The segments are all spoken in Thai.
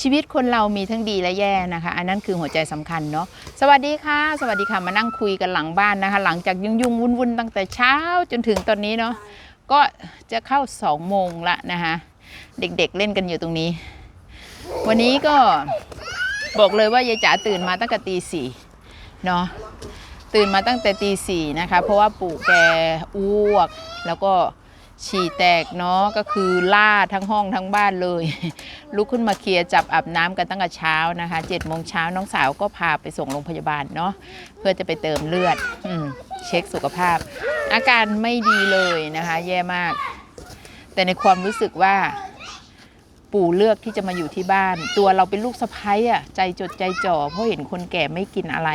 ชีวิตคนเรามีทั้งดีและแย่นะคะ อันนั้นคือหัวใจสำคัญเนาะสวัสดีค่ะ สวัสดีค่ะมานั่งคุยกันหลังบ้านนะคะ หลังจากยุ่งยุ่งวุ่นวุ่นตั้งแต่เช้าจนถึงตอนนี้เนาะก็จะเข้าสองโมงละนะคะเด็กๆเล่นกันอยู่ตรงนี้ วันนี้ก็บอกเลยว่ายายจ๋าตื่นมาตั้งแต่ตีสี่เนาะตื่นมาตั้งแต่ตีสี่นะคะ เพราะว่าปู่แกอ้วกแล้วก็ ฉี่แตกเนาะก็คือล่าทั้งห้องทั้งบ้านเลย ลุกขึ้นมาเคลียร์จับอาบน้ำกันตั้งแต่เช้านะคะ7จ็ดโมงเช้าน้องสาวก็พาไปส่งโรงพยาบาลเนาะเพื่อจะไปเติมเลือดอเช็คสุขภาพ อาการไม่ดีเลยนะคะ แย่มาก แต่ในความรู้สึกว่า ปู่เลือกที่จะมาอยู่ที่บ้าน ตัวเราเป็นลูกสะพ้ายอะใจจดใจจ่อเพราะเห็นคนแก่ไม่กินอะไร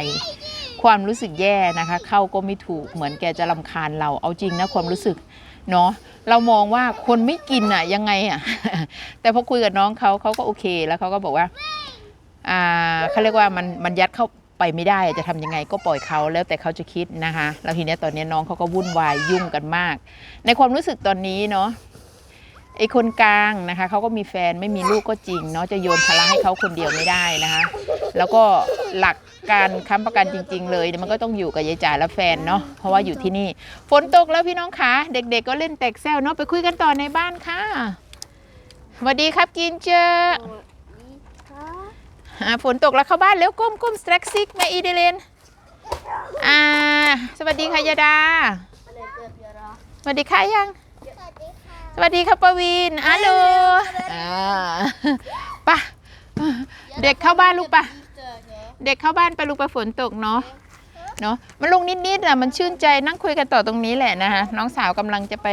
ความรู้สึกแย่นะคะ เข้าก็ไม่ถูกเหมือนแกจะลำคาญเราเอาจริงนะความรู้สึกเนาะ เรามองว่าคนไม่กินอะยังไงอะ แต่พอคุยกับน้องเขาเขาก็โอเคแล้วเขาก็บอกว่าอ่าเขาเรียกว่ามันมันยัดเข้าไปไม่ได้อะจะทำยังไงก็ปล่อยเขาแล้วแต่เขาจะคิดนะคะแล้วทีเนี้ยตอนนี้น้องเขาก็วุ่นวายยุ่งกันมาก ในความรู้สึกตอนนี้เนาะไอคนกลางนะคะเขาก็มีแฟนไม่มีลูกก็จริงเนาะจะโยนภาระให้เขาคนเดียวไม่ได้นะคะ แล้วก็หลักการค้ำประกันจริง ๆ เลยเนี่ยมันก็ต้องอยู่กับยายจ๋าและแฟนเนาะเพราะว่าอยู่ที่นี่ ฝนตกแล้วพี่น้องคะเด็ก ๆ ก็เล่นแตกแซวเนาะไปคุยกันต่อในบ้านค่ะสวัสดีครับกินเจออ่าฝนตกแล้วเข้าบ้านเร็วก้มก้มสแตรกซิกแม่อีเดเลนอ่า สวัสดีค่ะยาดาสวัสดีค่ะยังสวัสดีครับปวีนอัลโหลอ่าไปะเด็กเข้าบ้านลูกปะ เด็กเข้าบ้านไปลูกไปฝนตกเนาะเนาะมันลงนิดๆอะมันชื่นใจนั่งคุยกันต่อตรงนี้แหละนะคะน้องสาวกำลังจะไป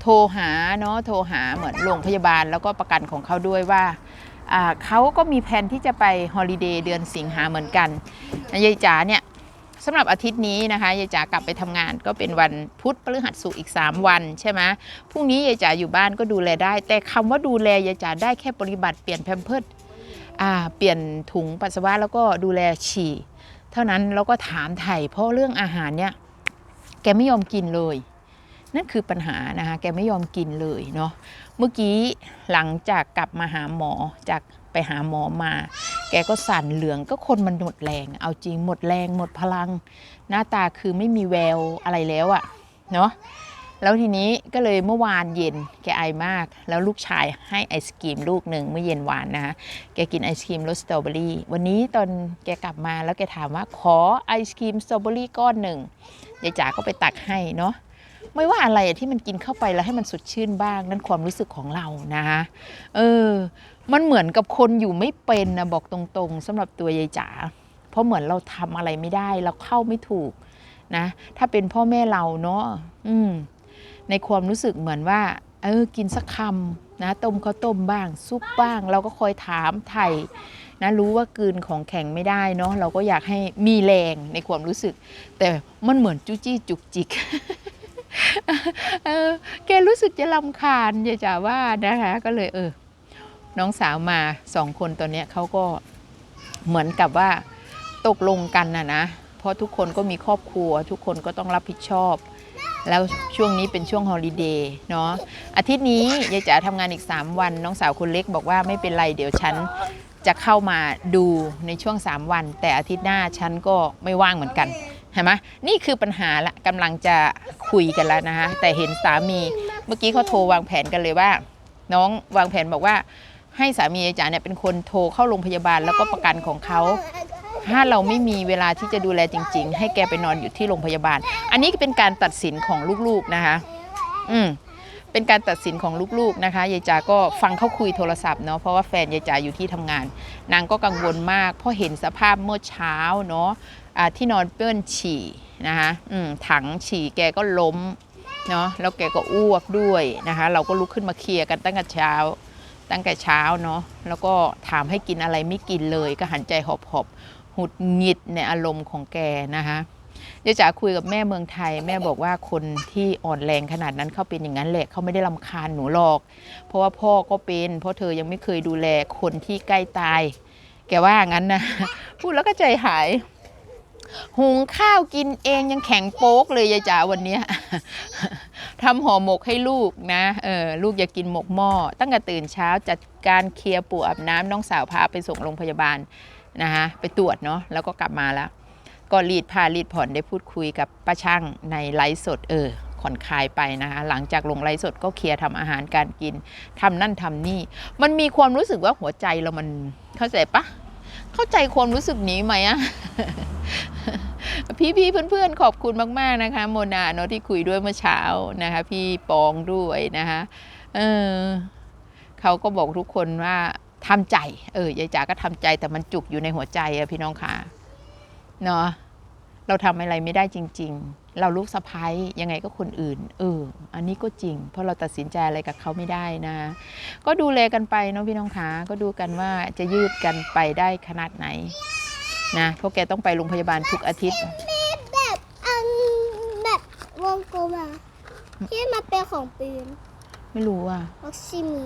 โทรหาเนาะโทรหาเหมือนโรงพยาบาลแล้วก็ประกันของเขาด้วยว่าเขาก็มีแผนที่จะไปฮอลิเดย์เดือนสิงหาเหมือนกันยายจ๋าเนี่ยสำหรับอาทิตย์นี้นะคะยายจ๋ากลับไปทำงานก็เป็นวันพุธพฤหัสศุกร์อีก 3 วันใช่ไหมพรุ่งนี้ยายจ๋าอยู่บ้านก็ดูแลได้ แต่คำว่าดูแลยายจ๋าได้แค่ปฏิบัติเปลี่ยนแพมเพิร์ดอ่า เปลี่ยนถุงปัสสาวะแล้วก็ดูแลฉี่ เท่านั้นแล้วก็ถามไถ่เพราะเรื่องอาหารเนี่ยแกไม่ยอมกินเลย นั่นคือปัญหานะคะแกไม่ยอมกินเลยเนาะเมื่อกี้หลังจากกลับมาหาหมอจากไปหาหมอมา แกก็สั่นเหลืองก็คนมันหมดแรง เอาจริงหมดแรงหมดพลัง หน้าตาคือไม่มีแววอะไรแล้วอะเนาะ แล้วทีนี้ก็เลยเมื่อวานเย็นแกไอมาก แล้วลูกชายให้ไอศกรีมลูกหนึ่งเมื่อเย็นวานนะคะแกกินไอศกรีมรสสตรอเบอรี่วันนี้ตอนแกกลับมาแล้วแกถามว่าขอไอศกรีมสตรอเบอรี่ก้อนหนึ่งยายจ๋าก็ไปตักให้เนาะไม่ว่าอะไรที่มันกินเข้าไปแล้วให้มันสดชื่นบ้างนั่นความรู้สึกของเรานะคะเออ มันเหมือนกับคนอยู่ไม่เป็นนะบอกตรงๆสำหรับตัวยายจ๋าเพราะเหมือนเราทำอะไรไม่ได้เราเข้าไม่ถูกนะ ถ้าเป็นพ่อแม่เราเนาะอืม ในความรู้สึกเหมือนว่า เออ กินสักคำนะ ต้มข้าวต้มบ้าง ซุปบ้าง เราก็คอยถามไถ่นะรู้ว่ากืนของแข็งไม่ได้เนาะเราก็อยากให้มีแรงในความรู้สึก แต่มันเหมือนจุจี้จุกจิกเออแกรู้สึกจะลำคาญอย่าจ๋าว่านะคะก็เลยเออ น้องสาวมาสองคนตอนเนี้ยเขาก็เหมือนกับว่าตกลงกันนะนะ เพราะทุกคนก็มีครอบครัว ทุกคนก็ต้องรับผิดชอบ แล้วช่วงนี้เป็นช่วงฮอลิเดย์เนาะอาทิตย์นี้ยายจ๋าทำงานอีก 3 วัน น้องสาวคนเล็กบอกว่าไม่เป็นไรเดี๋ยวฉันจะเข้ามาดูในช่วง 3 วัน แต่อาทิตย์หน้าฉันก็ไม่ว่างเหมือนกันเห็นไหมนี่คือปัญหาละกำลังจะคุยกันแล้วนะคะแต่เห็นสามีเมื่อกี้เขาโทรวางแผนกันเลยว่า น้องวางแผนบอกว่าให้สามียายจ๋าเนี่ยเป็นคนโทรเข้าโรงพยาบาลแล้วก็ประกันของเขา ถ้าเราไม่มีเวลาที่จะดูแลจริง ๆ ให้แกไปนอนอยู่ที่โรงพยาบาล อันนี้เป็นการตัดสินของลูกๆนะคะ อืมเป็นการตัดสินของลูกๆนะคะยายจ๋าก็ฟังเขาคุยโทรศัพท์เนาะเพราะว่าแฟนยายจ๋าอยู่ที่ทำงาน นางก็กังวลมาก เพราะเห็นสภาพเมื่อเช้าเนาะอ่าที่นอนเปื้อนฉี่นะคะอืมถังฉี่แกก็ล้มเนาะแล้วแกก็อ้วกด้วยนะคะ เราก็ลุกขึ้นมาเคลียร์กันตั้งแต่เช้า ตั้งแต่เช้าเนาะแล้วก็ถามให้กินอะไรไม่กินเลยก็หันใจหอบหอบ หุดหงิดในอารมณ์ของแกนะคะเดี๋ยวจ๋าคุยกับแม่เมืองไทย แม่บอกว่าคนที่อ่อนแรงขนาดนั้นเขาเป็นอย่างนั้นแหละเขาไม่ได้ลำคาญหนูหรอก เพราะว่าพ่อก็เป็น เพราะเธอยังไม่เคยดูแลคนที่ใกล้ตาย แกว่างั้นนะ พูดแล้วก็ใจหาย หุงข้าวกินเองยังแข็งโป๊กเลยยายจ๋าวันนี้ทำห่อหมกให้ลูกนะเออลูกอยากกินหมกหม้อตั้งแต่ตื่นเช้าจัดการเคลียร์ปู่อาบน้ำน้องสาวพาไปส่งโรงพยาบาล นะคะไปตรวจเนาะแล้วก็กลับมาแล้ว ก็รีดผ้ารีดผ่อนได้พูดคุยกับป้าช่างในไลฟ์สดเออผ่อนคลายไปนะคะหลังจากลงไลฟ์สดก็เคลียร์ทำอาหารการกินทำนั่นทำนี่ มันมีความรู้สึกว่าหัวใจเรามันเข้าใจปะเข้าใจความรู้สึกนี้ไหมอะพี่ๆเพื่อนๆ ขอบคุณมาก ๆ นะคะ โมนาเนาะที่คุยด้วยเมื่อเช้านะคะ พี่ปองด้วยนะคะเออเขาก็บอกทุกคนว่า ทำใจ เออยายจ๋าก็ทำใจแต่มันจุกอยู่ในหัวใจอะพี่น้องค่ะเนาะเราทำอะไรไม่ได้จริง ๆ เราลูกสะพ้ายยังไงก็คนอื่น เออ อันนี้ก็จริง เพราะเราตัดสินใจอะไรกับเขาไม่ได้นะ ก็ดูแลกันไปเนาะพี่น้องคะก็ดูกันว่าจะยืดกันไปได้ขนาดไหน นะเพราะแกต้องไปโรงพยาบาลทุกอาทิตย์แบบอันแบบวงกลมอะที่มันเป็นของปืน ไม่รู้อะล็อกซิมี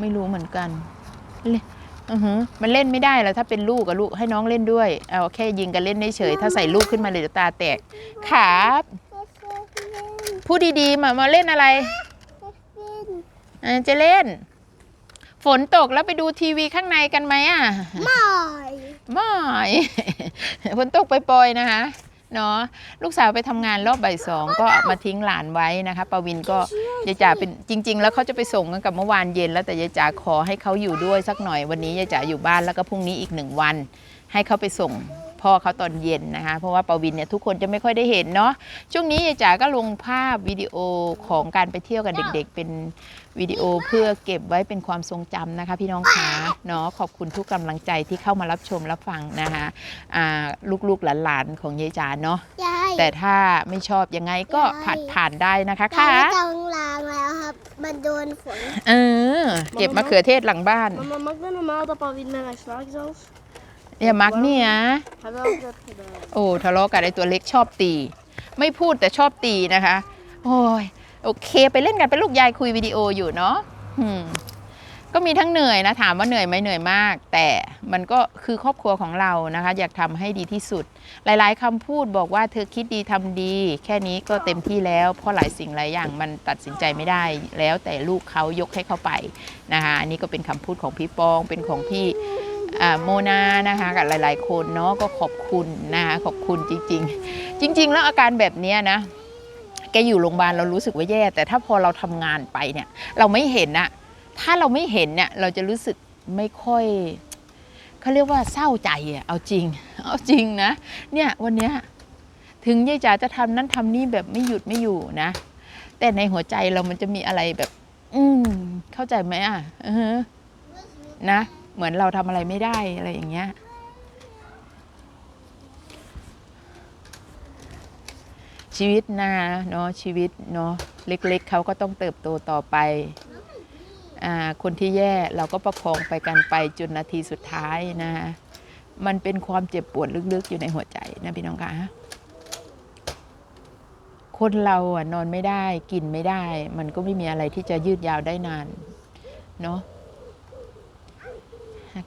ไม่รู้เหมือนกันเล่น อือหือมันเล่นไม่ได้แล้วถ้าเป็นลูกกับลูกให้น้องเล่นด้วยเอาแค่ยิงกันเล่นเฉยๆถ้าใส่ลูกขึ้นมาเลยเดี๋ยวตาแตกครับก็เคยเล่นพูดดีๆมามาเล่นอะไรก็เล่นอ่าจะเล่น ฝนตกแล้วไปดูทีวีข้างในกันไหมอะไม่ไม่ฝนตกปล่อยๆนะคะ เนาะลูกสาวไปทำงานรอบบ่ายสองก็มาทิ้งหลานไว้นะคะปวินก็ยายจ๋าเป็นจริง ๆ แล้วเขาจะไปส่งกันกับเมื่อวานเย็นแล้วแต่ยายจ๋าขอให้เขาอยู่ด้วยสักหน่อยวันนี้ยายจ๋าอยู่บ้านแล้วก็พรุ่งนี้อีกหนึ่งวัน ให้เขาไปส่ง พ่อเขาตอนเย็นนะคะ เพราะว่าปวินเนี่ยทุกคนจะไม่ค่อยได้เห็นเนาะช่วงนี้ยายจ๋าก็ลงภาพวิดีโอของการไปเที่ยวกับเด็ก ๆ เป็นวิดีโอเพื่อเก็บไว้เป็นความทรงจำนะคะ พี่น้องขาเนาะขอบคุณทุกกำลังใจที่เข้ามารับชมรับฟังนะคะอ่าลูกๆหลานๆของยายจ๋าเนาะยายแต่ถ้าไม่ชอบยังไงก็ยายผ่านผ่านได้นะคะยายค่ะไม่ต้องล้างแล้วครับมันโดนฝนเออเก็บมะเขือเทศหลังบ้าน Mama, mag ik normaal dat Paulien met mij slaagt zelfs? อย่ามักเนี่ย Heb wel eens dat gedaan. โอ้ทะเลาะกับไอ้ตัวเล็กชอบตี ไม่พูดแต่ชอบตีนะคะ โอ้ยโอเค ไปเล่นกันไปลูกยายคุยวิดีโออยู่เนาะอืมก็มีทั้งเหนื่อยนะ ถามว่าเหนื่อยไหมเหนื่อยมาก แต่มันก็คือครอบครัวของเรานะคะ อยากทำให้ดีที่สุด หลาย ๆคำพูดบอกว่าเธอคิดดีทำดี แค่นี้ก็เต็มที่แล้ว เพราะหลายสิ่งหลายอย่างมันตัดสินใจไม่ได้ แล้วแต่ลูกเขายกให้เขาไปนะคะอันนี้ก็เป็นคำพูดของพี่ปองเป็นของพี่อ่า โมนานะคะกับหลายๆ คนเนาะก็ขอบคุณนะคะขอบคุณจริง ๆ จริง ๆ แล้วอาการแบบนี้นะแกอยู่โรงพยาบาลเรารู้สึกว่าแย่ แต่ถ้าพอเราทำงานไปเนี่ยเราไม่เห็นอะถ้าเราไม่เห็นเนี่ยเราจะรู้สึกไม่ค่อยเขาเรียกว่าเศร้าใจอะเอาจริง เอาจริงนะเนี่ยวันเนี้ยถึงยายจ๋าจะทำนั้นทำนี่แบบไม่หยุดไม่อยู่นะ แต่ในหัวใจเรามันจะมีอะไรแบบ อืมเข้าใจไหมอะออฮะนะ เหมือนเราทำอะไรไม่ได้อะไรอย่างเงี้ยชีวิตนะเนาะชีวิตเนาะเล็กๆเขาก็ต้องเติบโตต่อไปอ่าคนที่แย่เราก็ประคองไปกันไปจนนาทีสุดท้ายนะ มันเป็นความเจ็บปวดลึกๆอยู่ในหัวใจนะพี่น้องคะคนเราอะนอนไม่ได้กินไม่ได้ มันก็ไม่มีอะไรที่จะยืดยาวได้นานเนาะ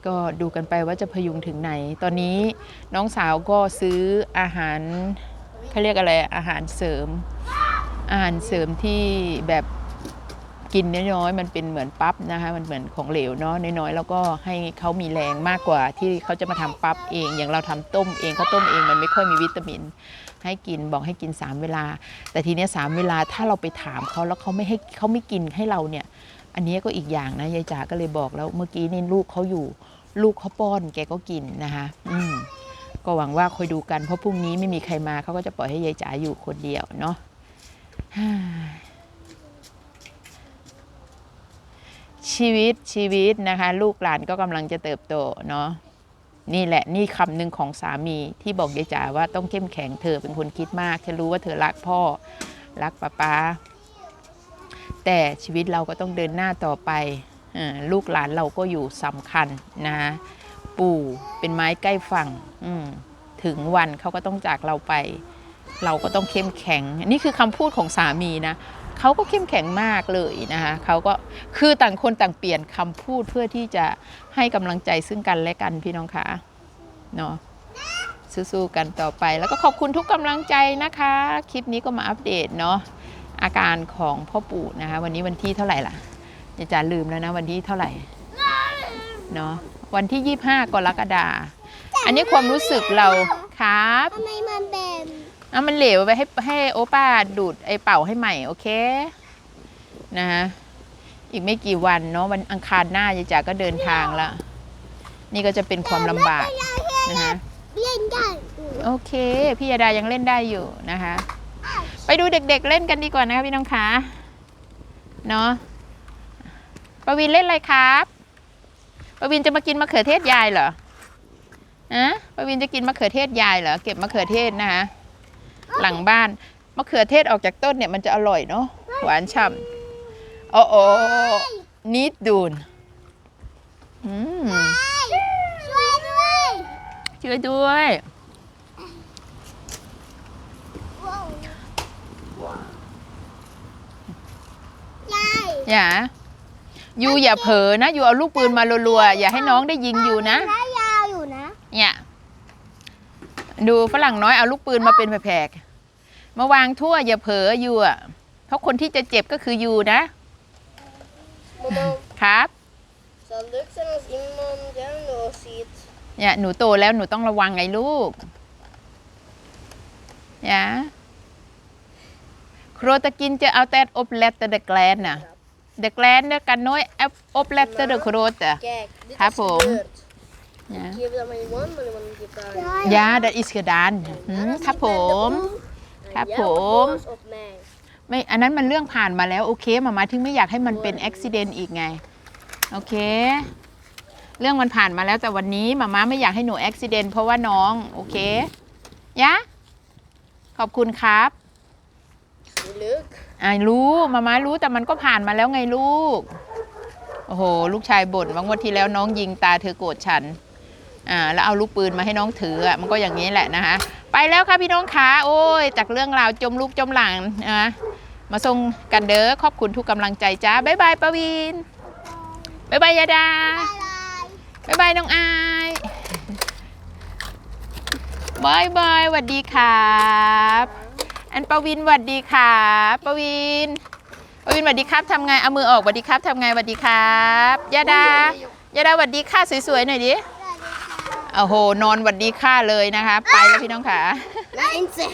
ก็ดูกันไปว่าจะพยุงถึงไหน ตอนนี้น้องสาวก็ซื้ออาหารเขาเรียกอะไรอาหารเสริม อาหารเสริมที่แบบกินน้อยๆมันเป็นเหมือนปั๊บนะคะมันเหมือนของเหลวเนาะน้อยๆแล้วก็ให้เขามีแรงมากกว่าที่เขาจะมาทำปั๊บเองอย่างเราทำต้มเองเขาต้มเองมันไม่ค่อยมีวิตามิน ให้กินบอกให้กิน 3 เวลา แต่ทีเนี้ยสามเวลาถ้าเราไปถามเขาแล้วเขาไม่ให้เขาไม่กินให้เราเนี่ย อันนี้ก็อีกอย่างนะยายจ๋าก็เลยบอกแล้วเมื่อกี้นี่ลูกเขาอยู่ ลูกเขาป้อนแกก็กินนะคะอืมก็หวังว่าคอยดูกันเพราะพรุ่งนี้ไม่มีใครมาเขาก็จะปล่อยให้ยายจ๋าอยู่คนเดียวเนาะชีวิตชีวิตนะคะ ลูกหลานก็กำลังจะเติบโตเนาะนี่แหละนี่คำหนึ่งของสามีที่บอกยายจ๋าว่าต้องเข้มแข็งเธอเป็นคนคิดมากฉันรู้ว่าเธอรักพ่อ รักป้าป๊า แต่ชีวิตเราก็ต้องเดินหน้าต่อไปลูกหลานเราก็อยู่สำคัญนะปู่เป็นไม้ใกล้ฝั่งถึงวันเขาก็ต้องจากเราไป เราก็ต้องเข้มแข็ง นี่คือคำพูดของสามีนะเขาก็เข้มแข็งมากเลยนะคะเขาก็คือต่างคนต่างเปลี่ยนคำพูดเพื่อที่จะให้กำลังใจซึ่งกันและกันพี่น้องคะเนาะสู้ๆกันต่อไป แล้วก็ขอบคุณทุกกำลังใจนะคะ คลิปนี้ก็มาอัปเดตเนาะ อาการของพ่อปู่นะคะ วันนี้วันที่เท่าไหร่ล่ะอย่าจะลืมแล้วนะวันที่เท่าไหร่เนาะวันที่ 25 กรกฎาอันนี้ความรู้สึกเราครับทำไมมันเป็นเอามันเหลวไปให้ให้โอป้าดูดไอเป่าให้ใหม่โอเคนะฮะอีกไม่กี่วันเนาะวันอังคารหน้ายายจ๋าก็เดินทางแล้วนี่ก็จะเป็นความลำบากนะฮะเล่นได้โอเค พี่ยาดายังเล่นได้อยู่นะคะ ไปดูเด็กๆเล่นกันดีกว่านะคะพี่น้องคะเนาะปวินเล่นอะไรครับปวินจะมากินมะเขือเทศยายเหรออะปวินจะกินมะเขือเทศยายเหรอเก็บมะเขือเทศนะคะหลังบ้านมะเขือเทศออกจากต้นเนี่ยมันจะอร่อยเนาะหวานฉ่ำโอ้โอ้นิดดูนอืมช่วยด้วยช่วยด้วยยาย อย่ายูอย่าเผลอนะยูเอาลูกปืนมารัวๆอย่าให้น้องได้ยิงยูนะระยาวอยู่นะ เนี่ย ดูฝรั่งน้อยเอาลูกปืนมาเป็นแผกๆมาวางทั่ว อย่าเผลอยูอะเพราะคนที่จะเจ็บก็คือยูนะ Mama, ครับ zou het leuk zijn als iemand jou nog ziet? เนี่ยหนูโตแล้วหนูต้องระวังไงลูกอย่าโครตะกินจะเอาแต่อบแลตเตอร์แกลนน่ะ เดแกลนเนี่ยกันน้อยอบแลตเตอร์โครตอะ Kijk, dit Ga is voor hem. gebeurd. เนี่ย Ik geef dat maar in one, maar iemand geeft dat aan. ยาดัดอิสกดานอืมครับผม En Ga jij voor wordt hem. boos op mij. ไม่อันนั้นมันเรื่องผ่านมาแล้วโอเคมามาถึงไม่อยากให้มันเป็นอุบิเหตุอีกไง โอเค เรื่องมันผ่านมาแล้วแต่วันนี้มาม่าไม่อยากให้หนูอุบิเหตุเพราะว่าน้องโอเคยะขอบคุณครับ Leuk. อ่ารู้มาม่ารู้แต่มันก็ผ่านมาแล้วไงลูก โอ้โห ลูกชายบ่นว่างวดที่แล้วน้องยิงตาเธอโกรธฉัน อ่า แล้วเอาลูกปืนมาให้น้องถืออะ มันก็อย่างนี้แหละนะคะ ไปแล้วค่ะพี่น้องขาโอ้ย จากเรื่องราวจมลูกจมหลังนะมาส่งกันเด้อ ขอบคุณทุกกำลังใจจ้า บ๊ายบายปวีน บ๊ายบายยาดา บ๊ายบายบ๊ายบายน้องอายบายบายสวัสดีครับ อันปวินสวัสดีครับปวินปวินสวัสดีครับทำไงเอามือออกสวัสดีครับทำไงสวัสดีครับยาดายาดาสวัสดีค่ะสวยๆหน่อยดิสวัสดีค่ะโอ้โหนอนสวัสดีค่ะเลยนะคะ ไปแล้วพี่น้องค่ะ Mensen.